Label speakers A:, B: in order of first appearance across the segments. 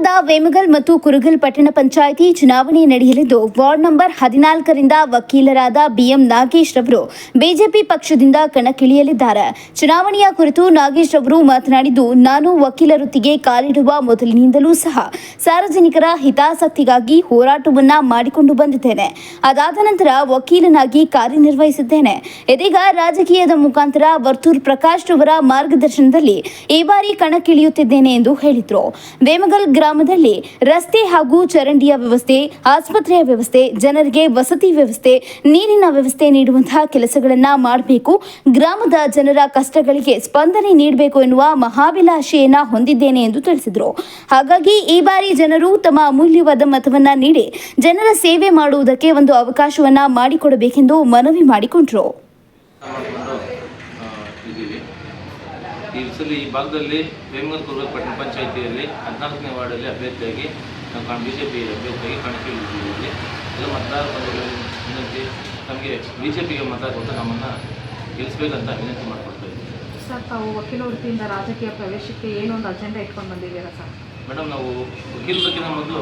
A: ನಗರದ ವೇಮಗಲ್ ಮತ್ತು ಕುರುಗಲ್ ಪಟ್ಟಣ ಪಂಚಾಯಿತಿ ಚುನಾವಣೆ ನಡೆಯಲಿದ್ದು, ವಾರ್ಡ್ ನಂಬರ್ ಹದಿನಾಲ್ಕರಿಂದ ವಕೀಲರಾದ ಬಿಎಂ ನಾಗೇಶ್ ರವರು ಬಿಜೆಪಿ ಪಕ್ಷದಿಂದ ಕಣಕ್ಕಿಳಿಯಲಿದ್ದಾರೆ. ಚುನಾವಣೆಯ ಕುರಿತು ನಾಗೇಶ್ ರವರು ಮಾತನಾಡಿದ್ದು, ನಾನು ವಕೀಲ ವೃತ್ತಿಗೆ ಕಾಲಿಡುವ ಮೊದಲಿನಿಂದಲೂ ಸಹ ಸಾರ್ವಜನಿಕರ ಹಿತಾಸಕ್ತಿಗಾಗಿ ಹೋರಾಟವನ್ನ ಮಾಡಿಕೊಂಡು ಬಂದಿದ್ದೇನೆ. ಅದಾದ ನಂತರ ವಕೀಲನಾಗಿ ಕಾರ್ಯನಿರ್ವಹಿಸಿದ್ದೇನೆ. ಇದೀಗ ರಾಜಕೀಯದ ಮುಖಾಂತರ ವರ್ತೂರ್ ಪ್ರಕಾಶ್ ರವರ ಮಾರ್ಗದರ್ಶನದಲ್ಲಿ ಈ ಬಾರಿ ಕಣಕ್ಕಿಳಿಯುತ್ತಿದ್ದೇನೆ ಎಂದು ಹೇಳಿದರು. ವೇಮಗಲ್ ಗ್ರಾಮದಲ್ಲಿ ರಸ್ತೆ ಹಾಗೂ ಚರಂಡಿಯ ವ್ಯವಸ್ಥೆ, ಆಸ್ಪತ್ರೆಯ ವ್ಯವಸ್ಥೆ, ಜನರಿಗೆ ವಸತಿ ವ್ಯವಸ್ಥೆ, ನೀರಿನ ವ್ಯವಸ್ಥೆ ನೀಡುವಂತಹ ಕೆಲಸಗಳನ್ನ ಮಾಡಬೇಕು. ಗ್ರಾಮದ ಜನರ ಕಷ್ಟಗಳಿಗೆ ಸ್ಪಂದನೆ ನೀಡಬೇಕು ಎನ್ನುವ ಮಹಾಭಿಲಾಷೆಯನ್ನ ಹೊಂದಿದ್ದೇನೆ ಎಂದು ತಿಳಿಸಿದರು. ಹಾಗಾಗಿ ಈ ಬಾರಿ ಜನರು ತಮ್ಮ ಅಮೂಲ್ಯವಾದ ಮತವನ್ನ ನೀಡಿ ಜನರ ಸೇವೆ ಮಾಡುವುದಕ್ಕೆ ಒಂದು ಅವಕಾಶವನ್ನ ಮಾಡಿಕೊಡಬೇಕೆಂದು ಮನವಿ ಮಾಡಿಕೊಂಡರು.
B: ಸಲ ಈ ಭಾಗದಲ್ಲಿ ವೇಮಗಲ್ ಕುರುಗಲ್ ಪಟ್ಟಣ ಪಂಚಾಯಿತಿಯಲ್ಲಿ ಹದಿನಾಲ್ಕನೇ ವಾರ್ಡಲ್ಲಿ ಅಭ್ಯರ್ಥಿಯಾಗಿ ನಾವು ಕಾಣ್ ಬಿ ಜೆ ಪಿ ಅಭ್ಯರ್ಥಿಯಾಗಿ ಕಣಕ್ಕಿಳಿದಿದ್ದೀವಿ ಎಲ್ಲ ಮತದಾರ ಬಂಧುಗಳಲ್ಲಿ ನಮಗೆ ಬಿ ಜೆ ಪಿಗೆ ಮತ ಕೊಟ್ಟು ನಮ್ಮನ್ನು ಗೆಲ್ಲಿಸ್ಬೇಕಂತ ವಿನಂತಿ ಮಾಡಿಕೊಡ್ತಾ ಇದ್ದೀವಿ.
C: ಸರ್, ತಾವು ವಕೀಲ ವೃತ್ತಿಯಿಂದ ರಾಜಕೀಯ ಪ್ರವೇಶಕ್ಕೆ ಏನೊಂದು ಅಜೆಂಡಾ ಇಟ್ಕೊಂಡು ಬಂದಿದ್ದೀರಾ ಸರ್?
B: ಮೇಡಮ್, ನಾವು ವಕೀಲರಿಗಿಂತ ಮೊದಲು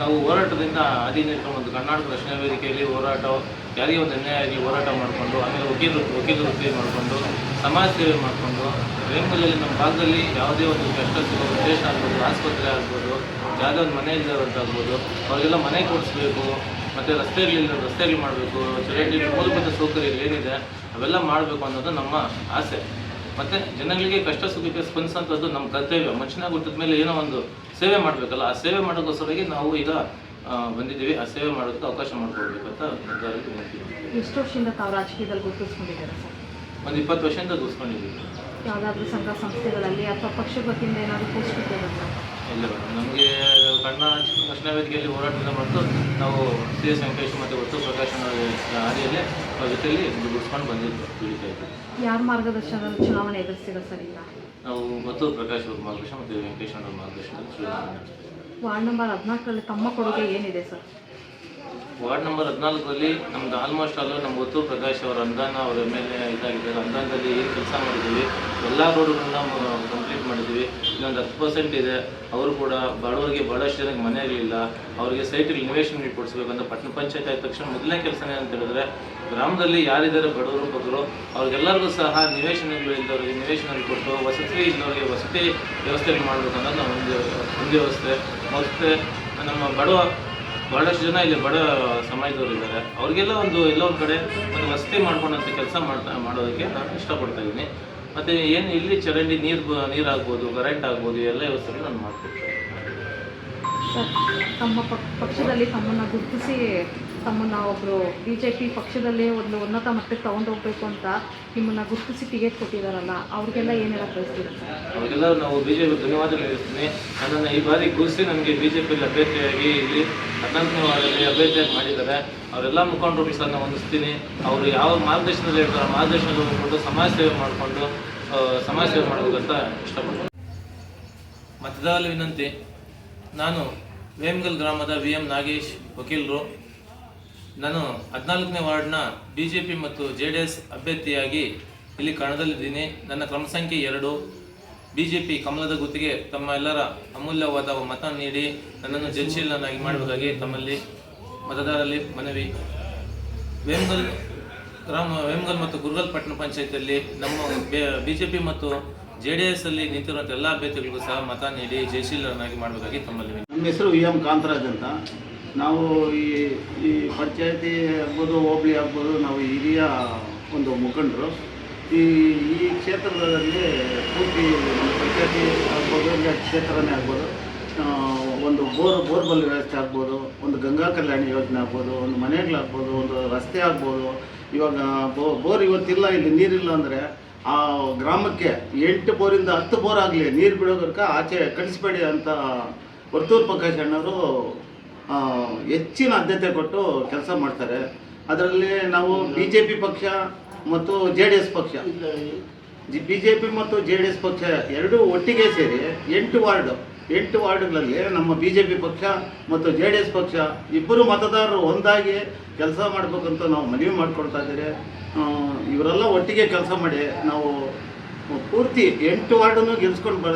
B: ನಾವು ಹೋರಾಟದಿಂದ ಇಟ್ಕೊಂಡು ಒಂದು ಕರ್ನಾಟಕ ರಕ್ಷಣಾ ವೇದಿಕೆಯಲ್ಲಿ ಹೋರಾಟ, ಯಾರಿಗೆ ಒಂದು ಅನ್ಯಾಯ ಆಗಿ ಹೋರಾಟ ಮಾಡಿಕೊಂಡು, ಆಮೇಲೆ ವಕೀಲ, ವಕೀಲರು ವೃತ್ತಿ ಮಾಡಿಕೊಂಡು, ಸಮಾಜ ಸೇವೆ ಮಾಡಿಕೊಂಡು ವೇಮಗಲಲ್ಲಿ ನಮ್ಮ ಭಾಗದಲ್ಲಿ ಯಾವುದೇ ಒಂದು ಕಷ್ಟ ಸಿಗೋದು ಸ್ಟೇಷನ್ ಆಗ್ಬೋದು, ಆಸ್ಪತ್ರೆ ಆಗ್ಬೋದು, ಯಾವುದೇ ಒಂದು ಮನೆ ಇಲ್ಲದಂತಾಗ್ಬೋದು ಅವರಿಗೆಲ್ಲ ಮನೆ ಕೊಡಿಸ್ಬೇಕು, ಮತ್ತು ರಸ್ತೆಗಳಿಲ್ಲ ರಸ್ತೆಗಳು ಮಾಡಬೇಕು, ಚರಂಡಿ ಮೂಲಭೂತ ಸೌಕರ್ಯಗಳು ಏನಿದೆ, ಅವೆಲ್ಲ ಮಾಡಬೇಕು ಅನ್ನೋದು ನಮ್ಮ ಆಸೆ. ಮತ್ತು ಜನಗಳಿಗೆ ಕಷ್ಟ ಸುಖಕ್ಕೆ ಸ್ಪಂದಿಸುವಂಥದ್ದು ನಮ್ಮ ಕರ್ತವ್ಯ. ಮನುಷ್ಯನಾಗಿ ಹುಟ್ಟಿದ ಮೇಲೆ ಏನೋ ಒಂದು ಸೇವೆ ಮಾಡಬೇಕಲ್ಲ ಆ ಸೇವೆ ಮಾಡೋಕ್ಕೋಸ್ಕರವಾಗಿ ನಾವು ಈಗ ಬಂದಿದ್ದೀವಿ. ಆ ಸೇವೆ ಮಾಡೋದಕ್ಕೆ ಅವಕಾಶ ಮಾಡಿಕೊಡ್ಬೇಕು ಅಂತ
C: ಎಷ್ಟು ವರ್ಷದಿಂದ ತಾವು ರಾಜಕೀಯದಲ್ಲಿ ಗುರುತಿಸ್ಕೊಂಡಿದ್ದೀರಾ ಸರ್?
B: ಒಂದು ಇಪ್ಪತ್ತು ವರ್ಷದಿಂದ ಗುರುತಿಸ್ಕೊಂಡಿದ್ದೀವಿ.
C: ಯಾವುದಾದ್ರೂ ಸಂಘ ಸಂಸ್ಥೆಗಳಲ್ಲಿ ಅಥವಾ ಪಕ್ಷ ವತಿಯಿಂದ ಏನಾದರೂ ಪೋಸ್ಟ್
B: ಇಲ್ಲ ಮೇಡಮ್. ನಮಗೆ ಕಣ್ಣ ರಕ್ಷಣಾ ವೇದಿಕೆಯಲ್ಲಿ ಹೋರಾಟದಿಂದ ಮತ್ತು ನಾವು ಸಿ ಎಸ್ ವೆಂಕಟೇಶ್ ಮತ್ತು ಒಟ್ಟು ಪ್ರಕಾಶನ ಹಾದಿಯಲ್ಲಿ ಅವ್ರ ಜೊತೆಯಲ್ಲಿ ಗುಡಿಸ್ಕೊಂಡು ಬಂದಿದ್ದು ದುಡಿತಾ ಇದ್ದೀವಿ
C: ಯಾರ ಮಾರ್ಗದರ್ಶನ ಚುನಾವಣೆ ಎದುರಿಸಿದ್ರು ಸರ್ ಈಗ?
B: ನಾವು ಮತ್ತು ಪ್ರಕಾಶ್ ಅವ್ರ ಮಾರ್ಗದರ್ಶನ ಮತ್ತು ವೆಂಕಟೇಶ್ ಅವ್ರ ಮಾರ್ಗದರ್ಶನದಲ್ಲಿ ಚುನಾವಣೆ ನಡೆಸ್ತೀವಿ.
C: ವಾರ್ಡ್ ನಂಬರ್ ಹದಿನಾಲ್ಕರಲ್ಲಿ ತಮ್ಮ ಕೊಡುಗೆ ಏನಿದೆ ಸರ್?
B: ವಾರ್ಡ್ ನಂಬರ್ ಹದಿನಾಲ್ಕರಲ್ಲಿ ನಮ್ದು ಆಲ್ಮೋಸ್ಟ್ ಆಲ್ ನಮ್ಮ ಮತ್ತು ಪ್ರಕಾಶ್ ಅವರ ಅನುದಾನ ಅವ್ರ ಎ ಇದಾಗಿದ್ದಾರೆ ಅನುದಾನದಲ್ಲಿ ಏನು ಕೆಲಸ ಮಾಡಿದ್ದೀವಿ? ಎಲ್ಲ ರೋಡ್ಗಳನ್ನ ಕಂಪ್ಲೀಟ್ ಮಾಡಿದ್ದೀವಿ. ಇನ್ನೊಂದು ಹತ್ತು ಪರ್ಸೆಂಟ್ ಇದೆ. ಅವರು ಕೂಡ ಬಡವರಿಗೆ ಭಾಳಷ್ಟು ಜನಕ್ಕೆ ಮನೆ ಇರಲಿಲ್ಲ ಅವರಿಗೆ ಸೈಟ್ಗೆ ನಿವೇಶನ ಅಂತ ಪಟ್ಟಣ ಪಂಚಾಯತ್ ಆದ ತಕ್ಷಣ ಮೊದಲನೇ ಕೆಲಸನೇ ಅಂತ ಹೇಳಿದ್ರೆ, ಗ್ರಾಮದಲ್ಲಿ ಯಾರಿದ್ದಾರೆ ಬಡವರು, ಬಗ್ಗರು, ಅವ್ರಿಗೆಲ್ಲರಿಗೂ ಸಹ ನಿವೇಶನಗಳು ಇದ್ದವರಿಗೆ ನಿವೇಶನ ಕೊಟ್ಟು ವಸತಿ ಇದ್ದವರಿಗೆ ವಸತಿ ವ್ಯವಸ್ಥೆ ಮಾಡಬೇಕು ಅನ್ನೋದು ನಾವು ಒಂದು ಒಂದು ವ್ಯವಸ್ಥೆ. ಮತ್ತು ನಮ್ಮ ಬಡವ ಬಹಳಷ್ಟು ಜನ ಇಲ್ಲಿ ಬಡ ಸಮಾಜದವರು ಇದ್ದಾರೆ. ಅವ್ರಿಗೆಲ್ಲ ಒಂದು, ಎಲ್ಲೋ ಒಂದು ಕಡೆ ಒಂದು ವಸತಿ ಮಾಡ್ಕೊಂಡಂಥ ಕೆಲಸ ಮಾಡ್ತಾ, ಮಾಡೋದಕ್ಕೆ ನಾನು ಇಷ್ಟಪಡ್ತಾ ಇದ್ದೀನಿ. ಮತ್ತು ಏನು ಇಲ್ಲಿ ಚರಂಡಿ ನೀರು ನೀರಾಗ್ಬೋದು ಕರೆಂಟ್ ಆಗ್ಬೋದು ಎಲ್ಲ ವ್ಯವಸ್ಥೆಗಳು ನಾನು ಮಾಡ್ಕೊಡ್ತೀನಿ
C: ಸರ್ ತಮ್ಮ ಪಕ್- ಪಕ್ಷದಲ್ಲಿ ತಮ್ಮನ್ನು ಗುರುತಿಸಿ ತಮ್ಮನ್ನು ಒಬ್ಬರು ಬಿ ಜೆ ಪಿ ಪಕ್ಷದಲ್ಲೇ ಒಂದು ಉನ್ನತ ಮಟ್ಟಕ್ಕೆ ತಗೊಂಡೋಗ್ಬೇಕು ಅಂತ ನಿಮ್ಮನ್ನು ಗುರುತಿಸಿ ಟಿಕೆಟ್ ಕೊಟ್ಟಿದ್ದಾರಲ್ಲ ಅವ್ರಿಗೆಲ್ಲ ಏನೆಲ್ಲ ಹೇಳಕ್ಕೆ
B: ಅವರಿಗೆಲ್ಲ ನಾವು ಬಿ ಜೆ ಪಿ ಧನ್ಯವಾದ ಹೇಳ್ತೀನಿ ನನ್ನನ್ನು ಈ ಬಾರಿ ಕೂರಿಸಿ ನನಗೆ ಬಿ ಜೆ ಪಿಯಲ್ಲಿ ಅಭ್ಯರ್ಥಿಯಾಗಿ ಇಲ್ಲಿ ಹದಿನಾಲ್ಕನೇ ವಾರದಲ್ಲಿ ಅಭ್ಯರ್ಥಿಯಾಗಿ ಮಾಡಿದ್ದಾರೆ. ಅವರೆಲ್ಲ ಮುಖಂಡರು ಸರ್ ನಾನು ಹೊಂದಿಸ್ತೀನಿ ಅವರು ಯಾವ ಮಾರ್ಗದರ್ಶನದಲ್ಲಿ ಇರ್ತಾರೆ ಆ ಮಾರ್ಗದರ್ಶನದಲ್ಲಿ ಹೋಗ್ಕೊಂಡು ಸಮಾಜ ಸೇವೆ ಮಾಡಿಕೊಂಡು ಸಮಾಜ ಸೇವೆ ಮಾಡಬೇಕಂತ ಇಷ್ಟಪಡ್ತೀನಿ. ಮತದಾರರ ವಿನಂತಿ. ನಾನು ವೇಮ್ಗಲ್ ಗ್ರಾಮದ ವಿ ಎಂ ನಾಗೇಶ್ ವಕೀಲರು. ನಾನು ಹದಿನಾಲ್ಕನೇ ವಾರ್ಡ್ನ ಬಿ ಜೆ ಪಿ ಮತ್ತು ಜೆ ಡಿ ಎಸ್ ಅಭ್ಯರ್ಥಿಯಾಗಿ ಇಲ್ಲಿ ಕಣದಲ್ಲಿದ್ದೀನಿ. ನನ್ನ ಕ್ರಮ ಸಂಖ್ಯೆ ಎರಡು. ಬಿ ಜೆ ಪಿ ಕಮಲದ ಗುತ್ತಿಗೆ ತಮ್ಮ ಎಲ್ಲರ ಅಮೂಲ್ಯವಾದ ಮತ ನೀಡಿ ನನ್ನನ್ನು ಜಲಶೀಲನಾಗಿ ಮಾಡುವುದಾಗಿ ತಮ್ಮಲ್ಲಿ ಮತದಾರರಲ್ಲಿ ಮನವಿ. ವೇಮ್ಗಲ್ ಗ್ರಾಮ, ವೇಮ್ಗಲ್ ಮತ್ತು ಗುರುಗಲ್ ಪಟ್ಟಣ ಪಂಚಾಯತಿಯಲ್ಲಿ ನಮ್ಮ ಬಿ ಜೆ ಪಿ ಮತ್ತು ಜೆ ಡಿ ಎಸ್ ಅಲ್ಲಿ ನಿಂತಿರುವಂಥ ಎಲ್ಲ ಅಭ್ಯರ್ಥಿಗಳಿಗೂ ಸಹ ಮತ ನೀಡಿ ಜಯಶೀಲರನ್ನಾಗಿ ಮಾಡಬೇಕಾಗಿ ತಮ್ಮಲ್ಲಿ.
D: ನಮ್ಮ ಹೆಸರು ವಿ ಎಂ ಕಾಂತರಾಜ್ ಅಂತ. ನಾವು ಈ ಈ ಪಂಚಾಯತಿ ಆಗ್ಬೋದು, ಹೋಬಳಿ ಆಗ್ಬೋದು, ನಾವು ಹಿರಿಯ ಒಂದು ಮುಖಂಡರು. ಈ ಈ ಕ್ಷೇತ್ರದಲ್ಲಿ ಪೂರ್ತಿ ನಮ್ಮ ಪಂಚಾಯತಿ ಆಗ್ಬೋದು ಇಲ್ಲ ಕ್ಷೇತ್ರನೇ ಆಗ್ಬೋದು. ಒಂದು ಬೋರ್ ಬೋರ್ವೆಲ್ ವ್ಯವಸ್ಥೆ ಆಗ್ಬೋದು, ಒಂದು ಗಂಗಾ ಕಲ್ಯಾಣ ಯೋಜನೆ ಆಗ್ಬೋದು, ಒಂದು ಮನೆಗಳಾಗ್ಬೋದು, ಒಂದು ರಸ್ತೆ ಆಗ್ಬೋದು. ಇವಾಗ ಬೋರ್ ಇವತ್ತಿಲ್ಲ, ಇಲ್ಲಿ ನೀರಿಲ್ಲ ಅಂದರೆ ಆ ಗ್ರಾಮಕ್ಕೆ ಎಂಟು ಬೋರಿಂದ ಹತ್ತು ಬೋರ್ ಆಗಲಿ ನೀರು ಬಿಡೋದಕ್ಕೆ ಆಚೆ ಕಳಿಸ್ಬೇಡಿ ಅಂತ ವರ್ತೂರು ಪ್ರಕಾಶ್ ಅಣ್ಣವರು ಹೆಚ್ಚಿನ ಆದ್ಯತೆ ಕೊಟ್ಟು ಕೆಲಸ ಮಾಡ್ತಾರೆ. ಅದರಲ್ಲಿ ನಾವು ಬಿ ಜೆ ಪಿ ಪಕ್ಷ ಮತ್ತು ಜೆ ಡಿ ಎಸ್ ಪಕ್ಷ ಬಿ ಜೆ ಪಿ ಮತ್ತು ಜೆ ಡಿ ಎಸ್ ಪಕ್ಷ ಎರಡೂ ಒಟ್ಟಿಗೆ ಸೇರಿ ಎಂಟು ವಾರ್ಡ್. ಎಂಟು ವಾರ್ಡ್ಗಳಲ್ಲಿ ನಮ್ಮ ಬಿ ಜೆ ಪಿ ಪಕ್ಷ ಮತ್ತು ಜೆ ಡಿ ಎಸ್ ಪಕ್ಷ ಇಬ್ಬರು ಮತದಾರರು ಒಂದಾಗಿ ಕೆಲಸ ಮಾಡಬೇಕಂತ ನಾವು ಮನವಿ ಮಾಡಿಕೊಳ್ತಾ ಇದ್ದೀರಿ ಇವರೆಲ್ಲ ಒಟ್ಟಿಗೆ ಕೆಲಸ ಮಾಡಿ ನಾವು ಪೂರ್ತಿ ಎಂಟು ವಾರ್ಡನ್ನು ಗೆಲ್ಸ್ಕೊಂಡು ಬ-